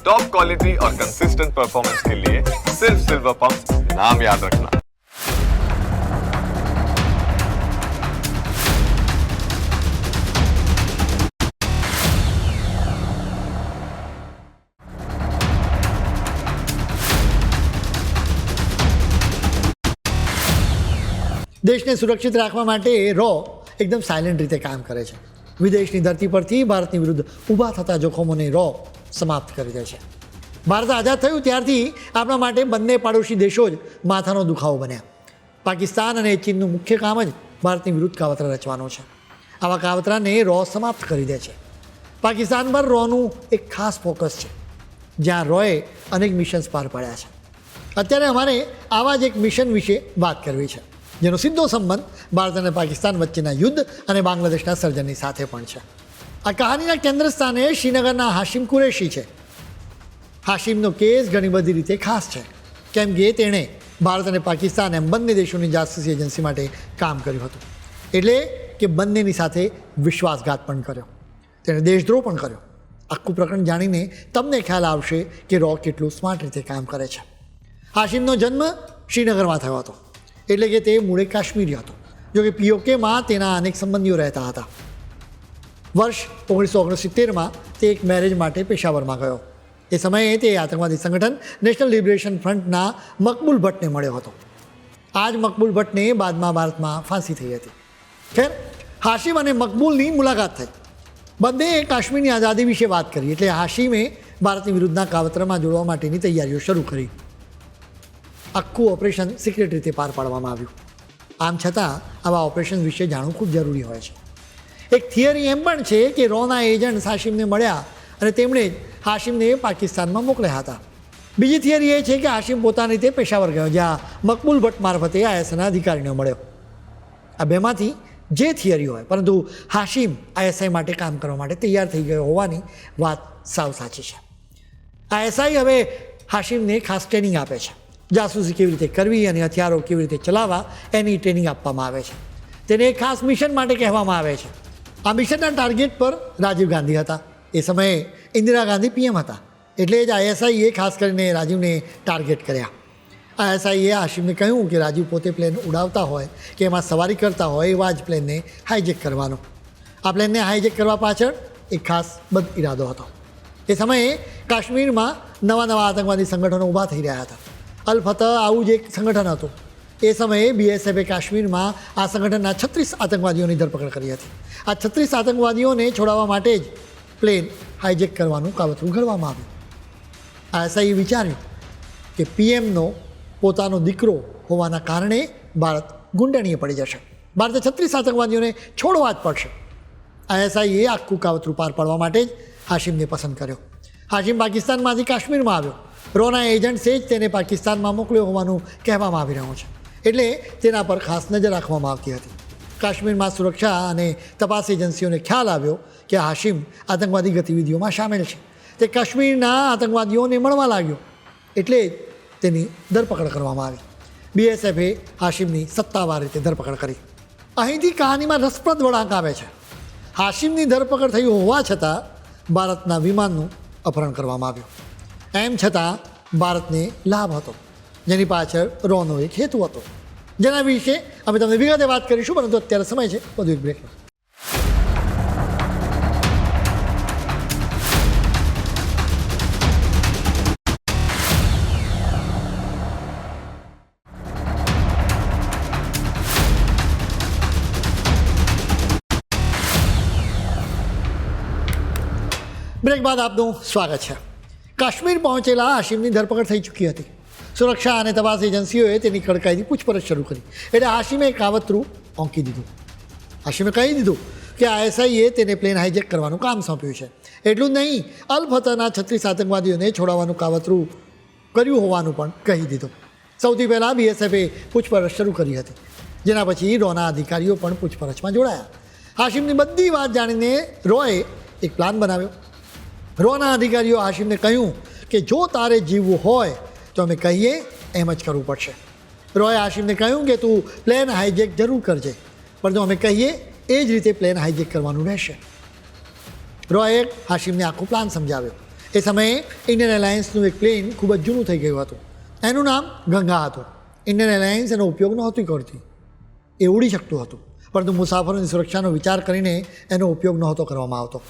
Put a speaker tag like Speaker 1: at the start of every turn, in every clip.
Speaker 1: Top quality और consistent performance के लिए सिर्फ सिल्वर पंप नाम याद रखना
Speaker 2: દેશને સુરક્ષિત રાખવા માટે રો એકદમ સાયલેન્ટ રીતે કામ કરે છે વિદેશની ધરતી પરથી ભારતની વિરુદ્ધ ઊભા થતા જોખમોને રો સમાપ્ત કરી દે છે. ભારત આઝાદ થયું ત્યારથી આપણા માટે બંને પાડોશી દેશો જ માથાનો દુખાવો બન્યા. પાકિસ્તાન અને ચીનનું મુખ્ય કામ જ ભારતની વિરુદ્ધ કાવતરા રચવાનું છે. આવા કાવતરાને રો સમાપ્ત કરી દે છે. પાકિસ્તાન પર રોનું એક ખાસ ફોકસ છે. જ્યાં રોએ અનેક મિશન્સ પાર પાડ્યા છે. અત્યારે અમારે આવા જ એક મિશન વિશે વાત કરવી છે, જેનો સીધો સંબંધ ભારત અને પાકિસ્તાન વચ્ચેના યુદ્ધ અને બાંગ્લાદેશના સર્જનની સાથે પણ છે. આ કહાનીના કેન્દ્ર સ્થાને શ્રીનગરના હાશિમ કુરેશી છે. હાશિમનો કેસ ઘણી બધી રીતે ખાસ છે. કેમ કે તેણે ભારત અને પાકિસ્તાન એમ બંને દેશોની જાસૂસી એજન્સી માટે કામ કર્યું હતું. એટલે કે બંનેની સાથે વિશ્વાસઘાત પણ કર્યો. તેણે દેશદ્રોહ પણ કર્યો. આખું પ્રકરણ જાણીને તમને ખ્યાલ આવશે કે રો કેટલું સ્માર્ટ રીતે કામ કરે છે. હાશિમનો જન્મ શ્રીનગરમાં થયો હતો. એટલે કે તે મૂળે કાશ્મીરી હતો. જોકે પીઓકેમાં તેના અનેક સંબંધીઓ રહેતા હતા. વર્ષ ઓગણીસો ઓગણસિત્તેરમાં તે એક મેરેજ માટે પેશાવરમાં ગયો. એ સમયે તે આતંકવાદી સંગઠન નેશનલ લિબરેશન ફ્રન્ટના મકબૂલ ભટ્ટને મળ્યો હતો. આ જ મકબૂલ ભટ્ટને બાદમાં ભારતમાં ફાંસી થઈ હતી. ખેર, હાશિમ અને મકબૂલની મુલાકાત થઈ. બંનેએ કાશ્મીરની આઝાદી વિશે વાત કરી એટલે હાશિમે ભારતની વિરુદ્ધના કાવતરમાં જોડવા માટેની તૈયારીઓ શરૂ કરી. આખું ઓપરેશન સિક્રેટ રીતે પાર પાડવામાં આવ્યું. આમ છતાં આવા ઓપરેશન વિશે જાણવું ખૂબ જરૂરી હોય છે. એક થિયરી એમ પણ છે કે રોના એજન્ટ હાશિમને મળ્યા અને તેમણે જ હાશિમને પાકિસ્તાનમાં મોકલ્યા હતા. બીજી થિયરી એ છે કે હાશિમ પોતાની રીતે પેશાવર ગયો, જ્યાં મકબૂલ ભટ્ટ મારફતે આઈએસઆઈના અધિકારીને મળ્યો. આ બેમાંથી જે થિયરી હોય, પરંતુ હાશિમ આઈએસઆઈ માટે કામ કરવા માટે તૈયાર થઈ ગયો હોવાની વાત સાવ સાચી છે. આઈએસઆઈ હવે હાશિમને ખાસ ટ્રેનિંગ આપે છે. જાસૂસી કેવી રીતે કરવી અને હથિયારો કેવી રીતે ચલાવવા એની ટ્રેનિંગ આપવામાં આવે છે. તેને ખાસ મિશન માટે કહેવામાં આવે છે. આ મિશનના ટાર્ગેટ પર રાજીવ ગાંધી હતા. એ સમયે ઇન્દિરા ગાંધી પીએમ હતા. એટલે જ આઈએસઆઈએ ખાસ કરીને રાજીવને ટાર્ગેટ કર્યા. આઈએસઆઈએ હાશિમને કહ્યું કે રાજીવ પોતે પ્લેન ઉડાવતા હોય કે એમાં સવારી કરતા હોય એવા જ પ્લેનને હાઇજેક કરવાનો. આ પ્લેનને હાઇજેક કરવા પાછળ એક ખાસ બદ ઇરાદો હતો. એ સમયે કાશ્મીરમાં નવા નવા આતંકવાદી સંગઠનો ઊભા થઈ રહ્યા હતા. અલ ફતહ આવું જ એક સંગઠન હતું. એ સમયે બીએસએફે કાશ્મીરમાં આ સંગઠનના છત્રીસ આતંકવાદીઓની ધરપકડ કરી હતી. આ છત્રીસ આતંકવાદીઓને છોડાવવા માટે જ પ્લેન હાઇજેક કરવાનું કાવતરું ઘડવામાં આવ્યું. આઈએસઆઈએ વિચાર્યું કે પીએમનો પોતાનો દીકરો હોવાના કારણે ભારત ગુંડણીએ પડી જશે. ભારતે છત્રીસ આતંકવાદીઓને છોડવા જ પડશે. આઈએસઆઈએ આખું કાવતરું પાર પાડવા માટે જ હાશિમને પસંદ કર્યો. હાશિમ પાકિસ્તાનમાંથી કાશ્મીરમાં આવ્યો. રોના એજન્ટ્સે જ તેને પાકિસ્તાનમાં મોકલ્યો હોવાનું કહેવામાં આવી રહ્યું છે. એટલે તેના પર ખાસ નજર રાખવામાં આવતી હતી. કાશ્મીરમાં સુરક્ષા અને તપાસ એજન્સીઓને ખ્યાલ આવ્યો કે હાશિમ આતંકવાદી ગતિવિધિઓમાં સામેલ છે. તે કાશ્મીરના આતંકવાદીઓને મળવા લાગ્યો એટલે તેની ધરપકડ કરવામાં આવી. બીએસએફે હાશિમની સત્તાવાર રીતે ધરપકડ કરી. અહીંથી કહાનીમાં રસપ્રદ વળાંક આવે છે. હાશિમની ધરપકડ થઈ હોવા છતાં ભારતના વિમાનનું અપહરણ કરવામાં આવ્યું. એમ છતાં ભારતને લાભ હતો. જેની પાછળ રોનો એક હેતુ હતો. જેના વિશે અમે તમને વિગતે વાત કરીશું, પરંતુ અત્યારે સમય છે, વધુ એક બ્રેકનો બ્રેક બાદ આપનું સ્વાગત છે. કાશ્મીર પહોંચેલા આશિમની ધરપકડ થઈ ચૂકી હતી. સુરક્ષા અને તપાસ એજન્સીઓએ તેની કડકાઈથી પૂછપરછ શરૂ કરી. એટલે હાશિમે કાવતરું ઓંકી દીધું. હાશિમે કહી દીધું કે આઈએસઆઈએ તેને પ્લેન હાઇજેક કરવાનું કામ સોંપ્યું છે. એટલું જ નહીં, અલ છત્રીસ આતંકવાદીઓને છોડાવવાનું કાવતરું કર્યું હોવાનું પણ કહી દીધું. સૌથી પહેલાં બીએસએફે પૂછપરછ શરૂ કરી હતી. જેના પછી રોના અધિકારીઓ પણ પૂછપરછમાં જોડાયા. હાશિમની બધી વાત જાણીને રોએ એક પ્લાન બનાવ્યો. રોના અધિકારીઓ હાશિમને કહ્યું કે જો તારે જીવવું હોય તો અમે કહીએ એમ જ કરવું પડશે. રોય હાશિમને કહ્યું કે તું પ્લેન હાઇજેક જરૂર કરજે જો અમે કહીએ, એ જ રીતે પ્લેન હાઇજેક કરવાનું રહેશે. રોયે હાશિમને આખો પ્લાન સમજાવ્યો. એ સમયે ઇન્ડિયન એલાયન્સનું એક પ્લેન ખૂબ જ જૂનું થઈ ગયું હતું. એનું નામ ગંગા હતું. ઇન્ડિયન એલાયન્સ એનો ઉપયોગ નહોતી કરતી. એ ઉડી શકતું હતું, પરંતુ મુસાફરોની સુરક્ષાનો વિચાર કરીને એનો ઉપયોગ નહોતો કરવામાં આવતો.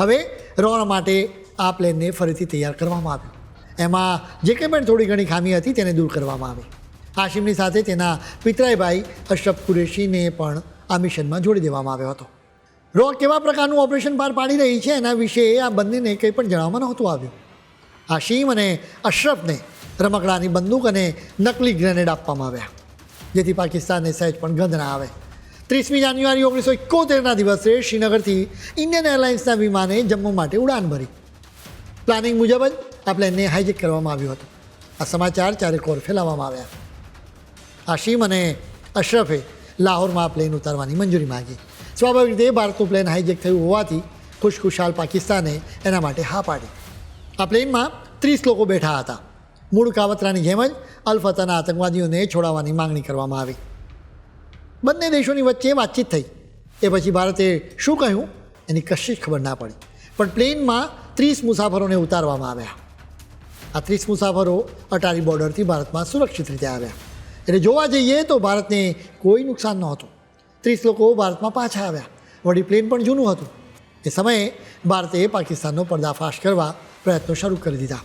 Speaker 2: હવે રોણ માટે આ પ્લેનને ફરીથી તૈયાર કરવામાં આવ્યું. એમાં જે કંઈ પણ થોડી ઘણી ખામી હતી તેને દૂર કરવામાં આવી. હાશિમની સાથે તેના પિતરાઈભાઈ અશરફ કુરેશીને પણ આ મિશનમાં જોડી દેવામાં આવ્યો હતો. રો, કેવા પ્રકારનું ઓપરેશન પાર પાડી રહી છે એના વિશે આ બંનેને કંઈ પણ જણાવવામાં નહોતું આવ્યું. હાશિમ અને અશરફને રમકડાની બંદૂક અને નકલી ગ્રેનેડ આપવામાં આવ્યા, જેથી પાકિસ્તાનને સહેજ પણ ગંધ ના આવે. ત્રીસમી જાન્યુઆરી ઓગણીસો એકોતેરના દિવસે શ્રીનગરથી ઇન્ડિયન એરલાઇન્સના વિમાને જમ્મુ માટે ઉડાન ભરી. પ્લાનિંગ મુજબ જ આ પ્લેનને હાઇજેક કરવામાં આવ્યું હતું. આ સમાચાર ચારેકોર ફેલાવવામાં આવ્યા. આશીમ અને અશરફે લાહોરમાં આ પ્લેન ઉતારવાની મંજૂરી માગી. સ્વાભાવિક રીતે ભારતનું પ્લેન હાઇજેક થયું હોવાથી ખુશખુશાલ પાકિસ્તાને એના માટે હા પાડી. આ પ્લેનમાં ત્રીસ લોકો બેઠા હતા. મૂળ કાવતરાની જેમ જ અલફતાના આતંકવાદીઓને છોડાવવાની માંગણી કરવામાં આવી. બંને દેશોની વચ્ચે વાતચીત થઈ. એ પછી ભારતે શું કહ્યું? એની કશી જ ખબર ના પડી. પણ પ્લેનમાં ત્રીસ મુસાફરોને ઉતારવામાં આવ્યા. આ ત્રીસ મુસાફરો અટારી બોર્ડરથી ભારતમાં સુરક્ષિત રીતે આવ્યા. એટલે જોવા જઈએ તો ભારતને કોઈ નુકસાન નહોતું ત્રીસ લોકો ભારતમાં પાછા આવ્યા. વળી પ્લેન પણ જૂનું હતું. એ સમયે ભારતે પાકિસ્તાનનો પર્દાફાશ કરવા પ્રયત્નો શરૂ કરી દીધા.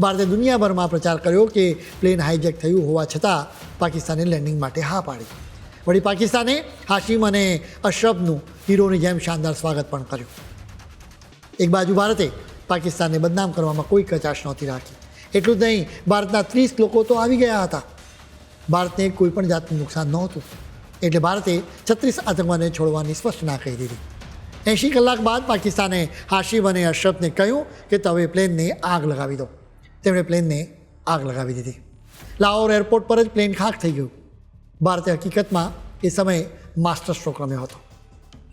Speaker 2: ભારતે દુનિયાભરમાં પ્રચાર કર્યો કે પ્લેન હાઇજેક થયું હોવા છતાં પાકિસ્તાને લેન્ડિંગ માટે હા પાડી. વળી પાકિસ્તાને હાશિમ અને અશરફનું હીરોની જેમ શાનદાર સ્વાગત પણ કર્યું. એક બાજુ ભારતે પાકિસ્તાનને બદનામ કરવામાં કોઈ કચાશ નહોતી રાખી. એટલું જ નહીં, ભારતના ત્રીસ લોકો તો આવી ગયા હતા. ભારતને કોઈ પણ જાતનું નુકસાન નહોતું. એટલે ભારતે છત્રીસ આતંકવાદને છોડવાની સ્પષ્ટ ના કહી દીધી. એંશી કલાક બાદ પાકિસ્તાને હાશિમ અને અશરફને કહ્યું કે તમે પ્લેનને આગ લગાવી દો. તેમણે પ્લેનને આગ લગાવી દીધી. લાહોર એરપોર્ટ પર જ પ્લેન ખાક થઈ ગયું. ભારતે હકીકતમાં એ સમયે માસ્ટર સ્ટ્રોક રમ્યો હતો.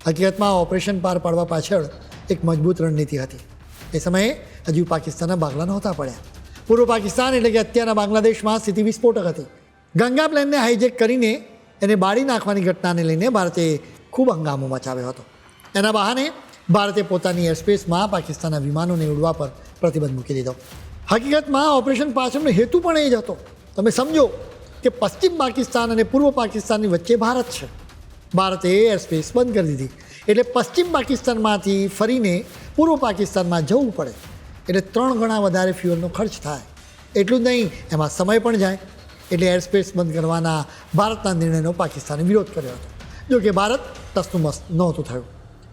Speaker 2: હકીકતમાં ઓપરેશન પાર પાડવા પાછળ એક મજબૂત રણનીતિ હતી. એ સમયે હજુ પાકિસ્તાનના બાગલા નહોતા પડ્યા. પૂર્વ પાકિસ્તાન એટલે કે અત્યારના બાંગ્લાદેશમાં સ્થિતિ વિસ્ફોટક હતી. ગંગા પ્લેનને હાઇજેક કરીને એને બાળી નાખવાની ઘટનાને લઈને ભારતે ખૂબ હંગામો મચાવ્યો હતો. એના બહાને ભારતે પોતાની એરસ્પેસમાં પાકિસ્તાનના વિમાનોને ઉડવા પર પ્રતિબંધ મૂકી દીધો. હકીકતમાં ઓપરેશન પાછળનો હેતુ પણ એ જ હતો. તમે સમજો કે પશ્ચિમ પાકિસ્તાન અને પૂર્વ પાકિસ્તાનની વચ્ચે ભારત છે. ભારતે એરસ્પેસ બંધ કરી દીધી. એટલે પશ્ચિમ પાકિસ્તાનમાંથી ફરીને પૂર્વ પાકિસ્તાનમાં જવું પડે. એટલે ત્રણ ગણા વધારે ફ્યુઅલનો ખર્ચ થાય. એટલું જ નહીં, એમાં સમય પણ જાય. એટલે એરસ્પેસ બંધ કરવાના ભારતના નિર્ણયનો પાકિસ્તાને વિરોધ કર્યો હતો. જો કે ભારત તસ્તુમસ નહોતું થયું.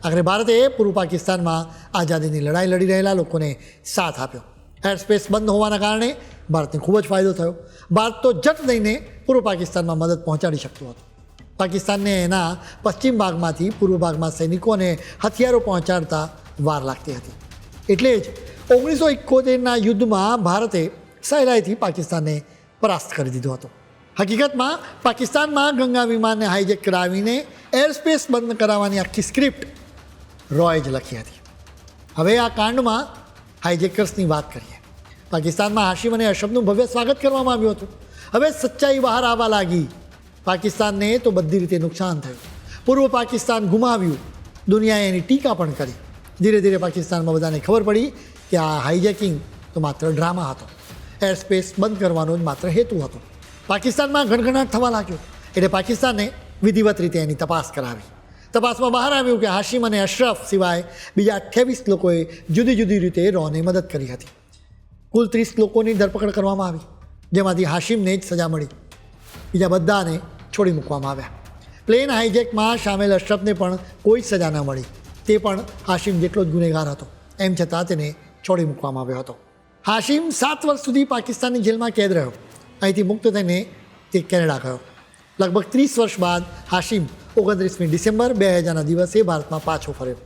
Speaker 2: આખરે ભારતે પૂર્વ પાકિસ્તાનમાં આઝાદીની લડાઈ લડી રહેલા લોકોને સાથ આપ્યો. એરસ્પેસ બંધ હોવાના કારણે ભારતને ખૂબ જ ફાયદો થયો. ભારત તો જટ દઈને પૂર્વ પાકિસ્તાનમાં મદદ પહોંચાડી શકતું હતું. પાકિસ્તાનને એના પશ્ચિમ ભાગમાંથી પૂર્વ ભાગમાં સૈનિકોને હથિયારો પહોંચાડતા વાર લાગતી હતી. એટલે જ ઓગણીસો એકોતેરના યુદ્ધમાં ભારતે સહેલાઈથી પાકિસ્તાનને પરાસ્ત કરી દીધો હતો. હકીકતમાં પાકિસ્તાનમાં ગંગા વિમાનને હાઇજેક કરાવીને એરસ્પેસ બંધ કરાવવાની આખી સ્ક્રિપ્ટ રોય જ લખી હતી. હવે આ કાંડમાં હાઇજેકર્સની વાત કરીએ. પાકિસ્તાનમાં હાશિમ અને અશબનું ભવ્ય સ્વાગત કરવામાં આવ્યું હતું. હવે સચ્ચાઈ બહાર આવવા લાગી. પાકિસ્તાનને તો બધી રીતે નુકસાન થયું. પૂર્વ પાકિસ્તાન ગુમાવ્યું. દુનિયાએ એની ટીકા પણ કરી. ધીરે ધીરે પાકિસ્તાનમાં બધાને ખબર પડી કે આ હાઇજેકિંગ તો માત્ર ડ્રામા હતો. એર સ્પેસ બંધ કરવાનો જ માત્ર હેતુ હતો. પાકિસ્તાનમાં ગણગણાટ થવા લાગ્યો. એટલે પાકિસ્તાને વિધિવત રીતે એની તપાસ કરાવી. તપાસમાં બહાર આવ્યું કે હાશિમ અને અશરફ સિવાય બીજા અઠ્યાવીસ લોકોએ જુદી જુદી રીતે રોને મદદ કરી હતી. કુલ ત્રીસ લોકોની ધરપકડ કરવામાં આવી, જેમાંથી હાશિમને જ સજા મળી. બીજા બધાને છોડી મૂકવામાં આવ્યા. પ્લેન હાઇજેકમાં સામેલ અશરફને પણ કોઈ જ સજા ન મળી. તે પણ હાશિમ જેટલો જ ગુનેગાર હતો. એમ છતાં તેને છોડી મૂકવામાં આવ્યો હતો. હાશિમ સાત વર્ષ સુધી પાકિસ્તાનની જેલમાં કેદ રહ્યો. અહીંથી મુક્ત થઈને તે કેનેડા ગયો. લગભગ ત્રીસ વર્ષ બાદ હાશિમ ઓગણત્રીસમી ડિસેમ્બર બે હજારના દિવસે ભારતમાં પાછો ફર્યો.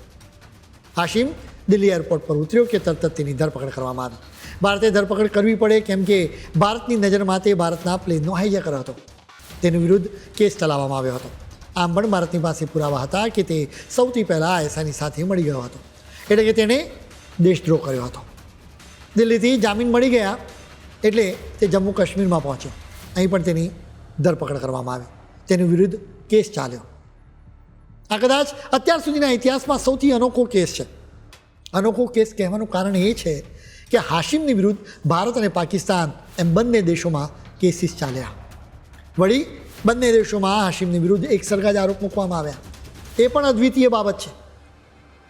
Speaker 2: હાશિમ દિલ્હી એરપોર્ટ પર ઉતર્યો કે તરત જ તેની ધરપકડ કરવામાં આવી. ભારતે ધરપકડ કરવી પડે કેમ કે ભારતની નજરમાં તે ભારતના પ્લેનનો હાઈજેકર હતો. તેની વિરુદ્ધ કેસ ચલાવવામાં આવ્યો હતો. આમ પણ ભારતની પાસે પુરાવા હતા કે તે સૌથી પહેલાં આયસાની સાથે મળી ગયો હતો. એટલે કે તેણે દેશદ્રોહ કર્યો હતો. દિલ્હીથી જામીન મળી ગયા એટલે તે જમ્મુ કાશ્મીરમાં પહોંચ્યો. અહીં પણ તેની ધરપકડ કરવામાં આવી. તેની વિરુદ્ધ કેસ ચાલ્યો. આ કદાચ અત્યાર સુધીના ઇતિહાસમાં સૌથી અનોખો કેસ છે. અનોખો કેસ કહેવાનું કારણ એ છે કે હાશિમની વિરુદ્ધ ભારત અને પાકિસ્તાન એમ બંને દેશોમાં કેસીસ ચાલ્યા. વળી બંને દેશોમાં હાશિમની વિરુદ્ધ એક સરખા જ આરોપ મૂકવામાં આવ્યા. એ પણ અદ્વિતીય બાબત છે.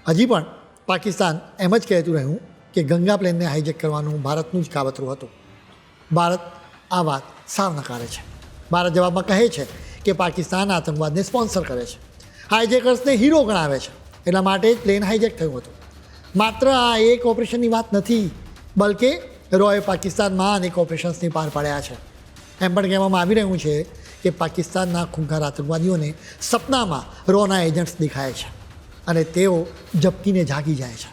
Speaker 2: હજી પણ પાકિસ્તાન એમ જ કહેતું રહ્યું કે ગંગા પ્લેનને હાઇજેક કરવાનું ભારતનું જ કાવતરું હતું. ભારત આ વાત સાવ નકારે છે. ભારત જવાબમાં કહે છે કે પાકિસ્તાન આતંકવાદને સ્પોન્સર કરે છે. હાઇજેકર્સને હીરો ગણાવે છે. એટલા માટે જ પ્લેન હાઇજેક થયું હતું. માત્ર આ એક ઓપરેશનની વાત નથી, બલકે રોએ પાકિસ્તાનમાં અનેક ઓપરેશન્સની પાર પાડ્યા છે. એમ પણ કહેવામાં આવી રહ્યું છે કે પાકિસ્તાનના ખૂંખાર આતંકવાદીઓને સપનામાં રોના એજન્ટ્સ દેખાય છે. અને તેઓ ઝપકીને જાગી જાય છે.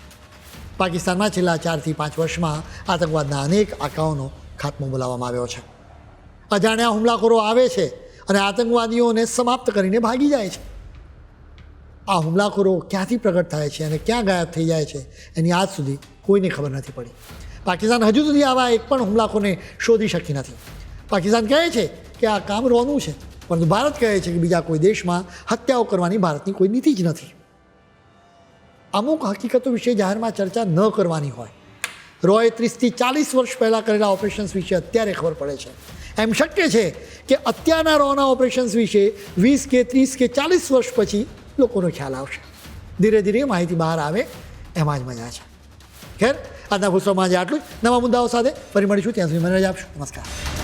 Speaker 2: પાકિસ્તાનમાં છેલ્લા ચારથી પાંચ વર્ષમાં આતંકવાદના અનેક આંકાઓનો ખાત્મો બોલાવવામાં આવ્યો છે. અજાણ્યા હુમલાખોરો આવે છે અને આતંકવાદીઓને સમાપ્ત કરીને ભાગી જાય છે. આ હુમલાખોરો ક્યાંથી પ્રગટ થાય છે અને ક્યાં ગાયબ થઈ જાય છે એની આજ સુધી કોઈને ખબર નથી પડી. પાકિસ્તાન હજુ સુધી આવા એક પણ હુમલાખોરને શોધી શકી નથી. પાકિસ્તાન કહે છે કે આ કામ રોનું છે, પરંતુ ભારત કહે છે કે બીજા કોઈ દેશમાં હત્યાઓ કરવાની ભારતની કોઈ નીતિ જ નથી. અમુક હકીકતો વિશે જાહેરમાં ચર્ચા ન કરવાની હોય. રોય ત્રીસથી ચાલીસ વર્ષ પહેલાં કરેલા ઓપરેશન્સ વિશે અત્યારે ખબર પડે છે. એમ શક્ય છે કે અત્યારના રોના ઓપરેશન્સ વિશે વીસ કે ત્રીસ કે ચાલીસ વર્ષ પછી લોકોનો ખ્યાલ આવશે. ધીરે ધીરે માહિતી બહાર આવે, એમાં જ મજા છે. ખેર, આજના પુસ્તકમાં આજે આટલું જ. નવા મુદ્દાઓ સાથે ફરી મળીશું. ત્યાં સુધી મને રજા આપશો. નમસ્કાર.